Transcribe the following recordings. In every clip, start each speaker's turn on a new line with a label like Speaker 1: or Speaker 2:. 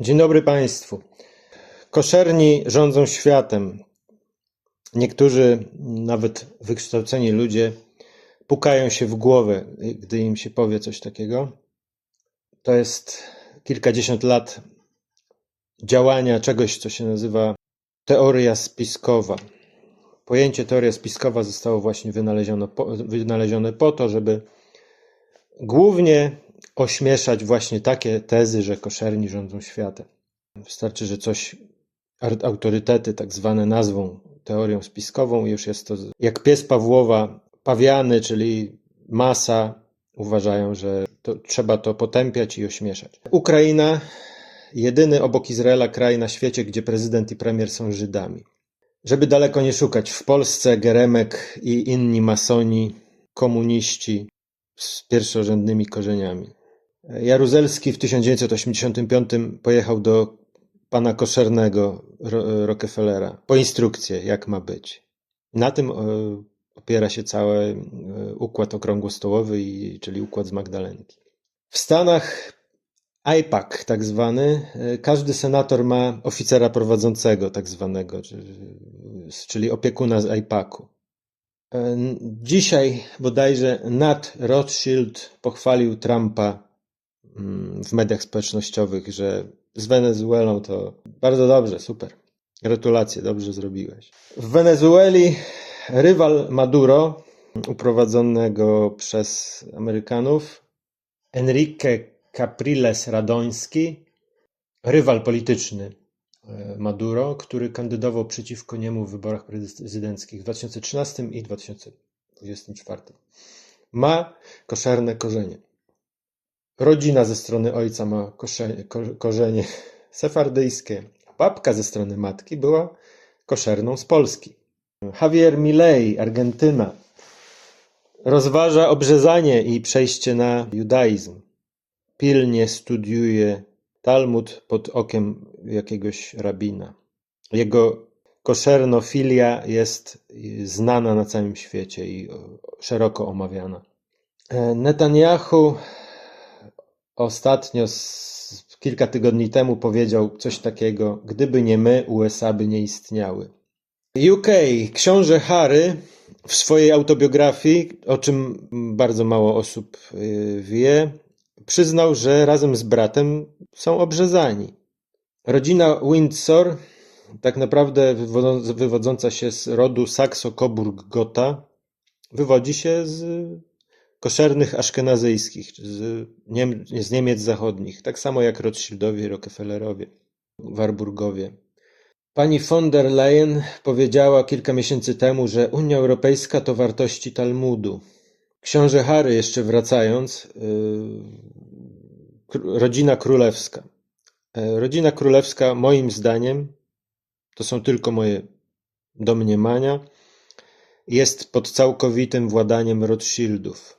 Speaker 1: Dzień dobry Państwu. Koszerni rządzą światem. Niektórzy, nawet wykształceni ludzie, pukają się w głowę, gdy im się powie coś takiego. To jest kilkadziesiąt lat działania czegoś, co się nazywa teoria spiskowa. Pojęcie teoria spiskowa zostało właśnie wynalezione po, wynalezione po to, żeby głównie ośmieszać właśnie takie tezy, że koszerni rządzą światem. Wystarczy, że coś autorytety tak zwane nazwą teorią spiskową, już jest to jak pies Pawłowa, pawiany, czyli masa, uważają, że to, trzeba to potępiać i ośmieszać. Ukraina, jedyny obok Izraela kraj na świecie, gdzie prezydent i premier są Żydami. Żeby daleko nie szukać, w Polsce Geremek i inni masoni, komuniści z pierwszorzędnymi korzeniami. Jaruzelski w 1985 pojechał do pana Koszernego Ro- Rockefellera po instrukcję, jak ma być. Na tym e, opiera się cały e, układ okrągłostołowy, czyli układ z Magdalenki. W Stanach IPAC, tak zwany, e, każdy senator ma oficera prowadzącego, tak zwanego, czy- czyli opiekuna z IPAC-u. Dzisiaj bodajże Nat Rothschild pochwalił Trumpa mm, w mediach społecznościowych, że z Wenezuelą to bardzo dobrze, super. Gratulacje, dobrze zrobiłeś. W Wenezueli rywal Maduro, uprowadzonego przez Amerykanów, Enrique Capriles Radoński, rywal polityczny Maduro, który kandydował przeciwko niemu w wyborach prezydenckich w 2013 i 2024. Ma koszerne korzenie. Rodzina ze strony ojca ma korzenie sefardyjskie. Babka ze strony matki była koszerną z Polski. Javier Milei, Argentyna, rozważa obrzezanie i przejście na judaizm. Pilnie studiuje Talmud pod okiem jakiegoś rabina. Jego koszernofilia jest znana na całym świecie i o- szeroko omawiana. E, Netanyahu ostatnio, kilka tygodni temu, powiedział coś takiego: Gdyby nie my, USA by nie istniały. UK, książę Harry w swojej autobiografii, o czym bardzo mało osób y, wie, przyznał, że razem z bratem są obrzezani. Rodzina Windsor, tak naprawdę wywodzą- wywodząca się z rodu Sakso-Coburg-Gotha, wywodzi się z koszernych aszkenazyjskich, z, Niem z Niemiec zachodnich, tak samo jak Rothschildowie, Rockefellerowie, Warburgowie. Pani von der Leyen powiedziała kilka miesięcy temu, że Unia Europejska to wartości Talmudu. Książę Harry, jeszcze wracając, yy, rodzina królewska. E, Rodzina królewska, moim zdaniem, to są tylko moje domniemania, jest pod całkowitym władaniem Rothschildów.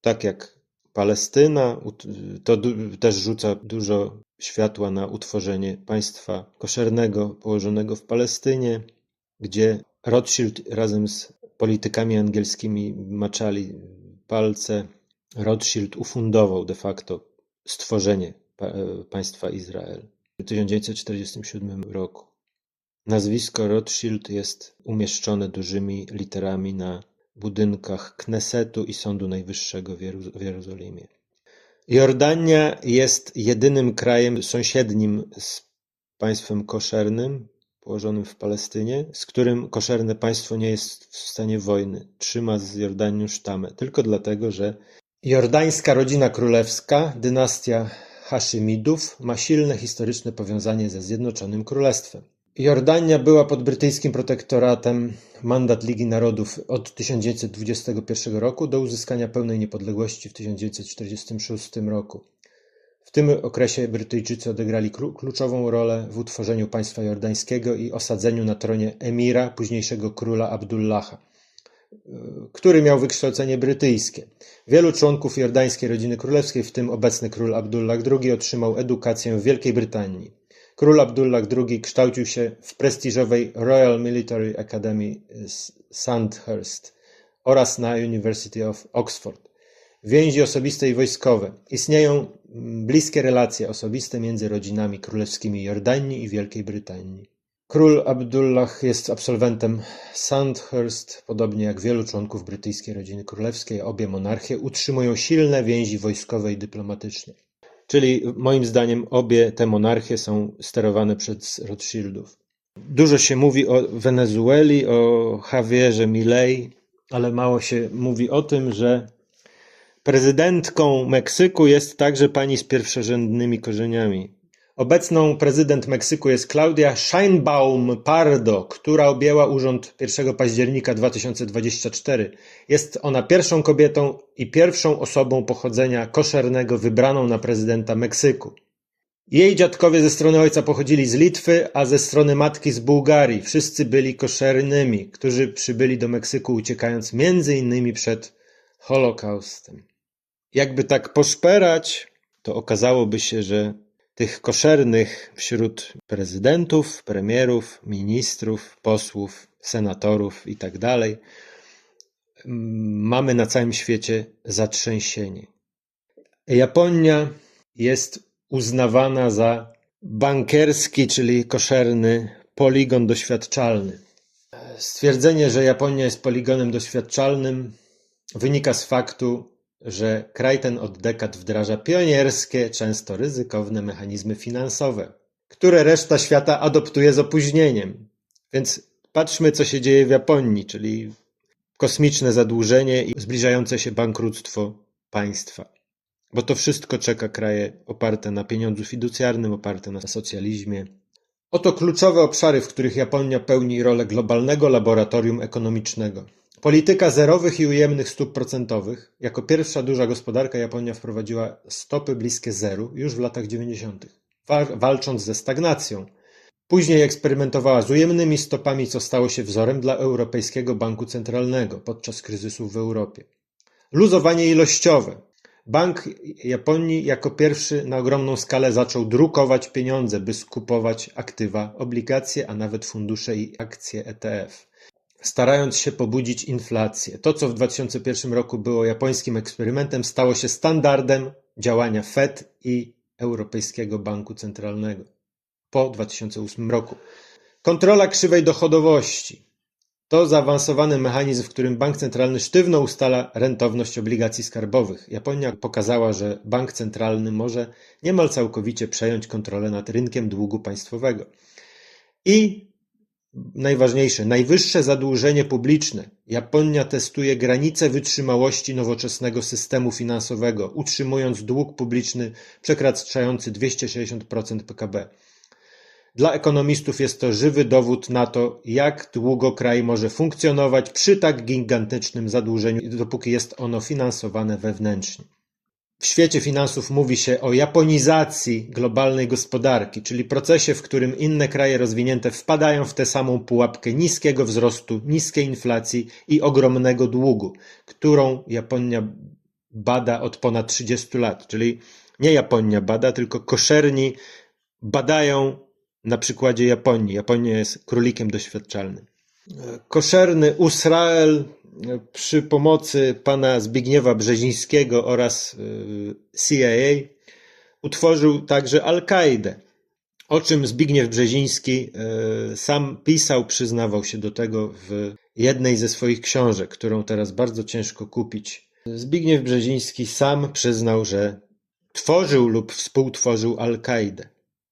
Speaker 1: Tak jak Palestyna, to też rzuca dużo światła na utworzenie państwa koszernego położonego w Palestynie, gdzie Rothschild razem z politykami angielskimi maczali palce. Rothschild ufundował de facto stworzenie e, państwa Izrael w 1947 roku. Nazwisko Rothschild jest umieszczone dużymi literami na budynkach Knesetu i Sądu Najwyższego w Jerozolimie. Jordania jest jedynym krajem sąsiednim z państwem koszernym, położonym w Palestynie, z którym koszerne państwo nie jest w stanie wojny. Trzyma z Jordanią sztamę. Tylko dlatego, że jordańska rodzina królewska, dynastia Haszymidów, ma silne historyczne powiązanie ze Zjednoczonym Królestwem. Jordania była pod brytyjskim protektoratem mandat Ligi Narodów od 1921 roku do uzyskania pełnej niepodległości w 1946 roku. W tym okresie Brytyjczycy odegrali kluczową rolę w utworzeniu państwa jordańskiego i osadzeniu na tronie emira, późniejszego króla Abdullaha, y, który miał wykształcenie brytyjskie. Wielu członków jordańskiej rodziny królewskiej, w tym obecny król Abdullah II, otrzymał edukację w Wielkiej Brytanii. Król Abdullah II kształcił się w prestiżowej Royal Military Academy Sandhurst oraz na University of Oxford. więzi osobiste i wojskowe. Istnieją bliskie relacje osobiste między rodzinami królewskimi Jordanii i Wielkiej Brytanii. Król Abdullah jest absolwentem Sandhurst, podobnie jak wielu członków brytyjskiej rodziny królewskiej. Obie monarchie utrzymują silne więzi wojskowe i dyplomatyczne. Czyli moim zdaniem obie te monarchie są sterowane przez Rothschildów. Dużo się mówi o Wenezueli, o Javierze Milei, ale mało się mówi o tym, że prezydentką Meksyku jest także pani z pierwszorzędnymi korzeniami. Obecną prezydent Meksyku jest Claudia Sheinbaum Pardo, która objęła urząd 1 października 2024. Jest ona pierwszą kobietą i pierwszą osobą pochodzenia koszernego wybraną na prezydenta Meksyku. Jej dziadkowie ze strony ojca pochodzili z Litwy, a ze strony matki z Bułgarii. Wszyscy byli koszernymi, którzy przybyli do Meksyku uciekając między innymi przed Holokaustem. Jakby tak poszperać, to okazałoby się, że tych koszernych wśród prezydentów, premierów, ministrów, posłów, senatorów i tak dalej mamy na całym świecie zatrzęsienie. Japonia jest uznawana za bankerski, czyli koszerny poligon doświadczalny. Stwierdzenie, że Japonia jest poligonem doświadczalnym wynika z faktu, że kraj ten od dekad wdraża pionierskie, często ryzykowne mechanizmy finansowe, które reszta świata adoptuje z opóźnieniem. Więc patrzmy, co się dzieje w Japonii, czyli kosmiczne zadłużenie i zbliżające się bankructwo państwa. Bo to wszystko czeka kraje oparte na pieniądzu fiducjarnym, oparte na socjalizmie. Oto kluczowe obszary, w których Japonia pełni rolę globalnego laboratorium ekonomicznego. Polityka zerowych i ujemnych stóp procentowych. Jako pierwsza duża gospodarka Japonia wprowadziła stopy bliskie zeru już w latach 90., walcząc ze stagnacją. Później eksperymentowała z ujemnymi stopami, co stało się wzorem dla Europejskiego Banku Centralnego podczas kryzysów w Europie. Luzowanie ilościowe. Bank Japonii jako pierwszy na ogromną skalę zaczął drukować pieniądze, by skupować aktywa, obligacje, a nawet fundusze i akcje ETF starając się pobudzić inflację. To, co w 2001 roku było japońskim eksperymentem, stało się standardem działania Fed i Europejskiego Banku Centralnego po 2008 roku. Kontrola krzywej dochodowości. To zaawansowany mechanizm, w którym bank centralny sztywno ustala rentowność obligacji skarbowych. Japonia pokazała, że bank centralny może niemal całkowicie przejąć kontrolę nad rynkiem długu państwowego. I Najważniejsze, najwyższe zadłużenie publiczne. Japonia testuje granice wytrzymałości nowoczesnego systemu finansowego, utrzymując dług publiczny przekraczający 260% PKB. Dla ekonomistów jest to żywy dowód na to, jak długo kraj może funkcjonować przy tak gigantycznym zadłużeniu, dopóki jest ono finansowane wewnętrznie. W świecie finansów mówi się o japonizacji globalnej gospodarki, czyli procesie, w którym inne kraje rozwinięte wpadają w tę samą pułapkę niskiego wzrostu, niskiej inflacji i ogromnego długu, którą Japonia bada od ponad 30 lat. Czyli nie Japonia bada, tylko koszerni badają na przykładzie Japonii. Japonia jest królikiem doświadczalnym. Koszerny Israel przy pomocy pana Zbigniewa Brzezińskiego oraz y, CIA utworzył także Al-Kaidę. O czym Zbigniew Brzeziński y, sam pisał, przyznawał się do tego w jednej ze swoich książek, którą teraz bardzo ciężko kupić. Zbigniew Brzeziński sam przyznał, że tworzył lub współtworzył Al-Kaidę.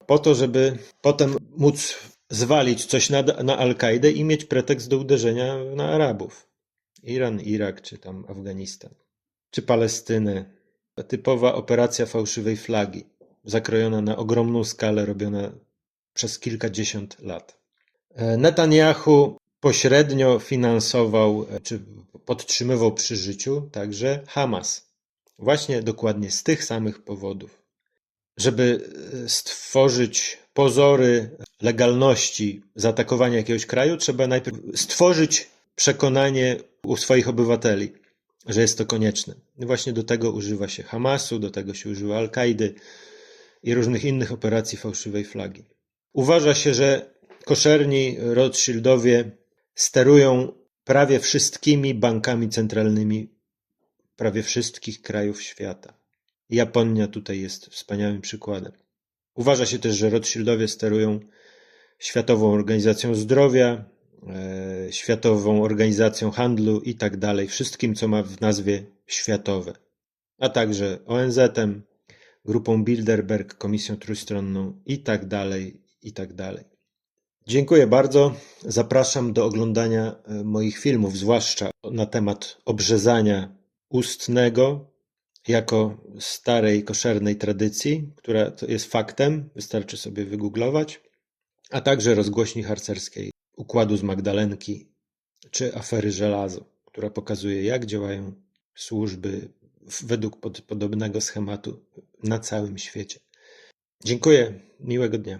Speaker 1: Po to, żeby potem móc zwalić coś na, na Al-Kaidę i mieć pretekst do uderzenia na Arabów. Iran, Irak czy tam Afganistan, czy Palestynę. Typowa operacja fałszywej flagi, zakrojona na ogromną skalę, robiona przez kilkadziesiąt lat. E, Netanyahu pośrednio finansował e, czy podtrzymywał przy życiu także Hamas. Właśnie dokładnie z tych samych powodów. Żeby e, stworzyć pozory legalności zaatakowania jakiegoś kraju, trzeba najpierw stworzyć przekonanie u swoich obywateli, że jest to konieczne. I właśnie do tego używa się Hamasu, do tego się używa Al-Kaidy i różnych innych operacji fałszywej flagi. Uważa się, że koszerni Rothschildowie sterują prawie wszystkimi bankami centralnymi prawie wszystkich krajów świata. Japonia tutaj jest wspaniałym przykładem. Uważa się też, że Rothschildowie sterują Światową Organizacją Zdrowia, Światową Organizacją Handlu i tak dalej, wszystkim, co ma w nazwie światowe, a także ONZ-em, grupą Bilderberg, Komisją Trójstronną i tak dalej, i tak dalej. Dziękuję bardzo. Zapraszam do oglądania e, moich filmów, zwłaszcza na temat obrzezania ustnego jako starej koszernej tradycji, która jest faktem, wystarczy sobie wygooglować, a także rozgłośni harcerskiej układu z Magdalenki czy afery żelazo, która pokazuje, jak działają służby według pod, podobnego schematu na całym świecie. Dziękuję, miłego dnia.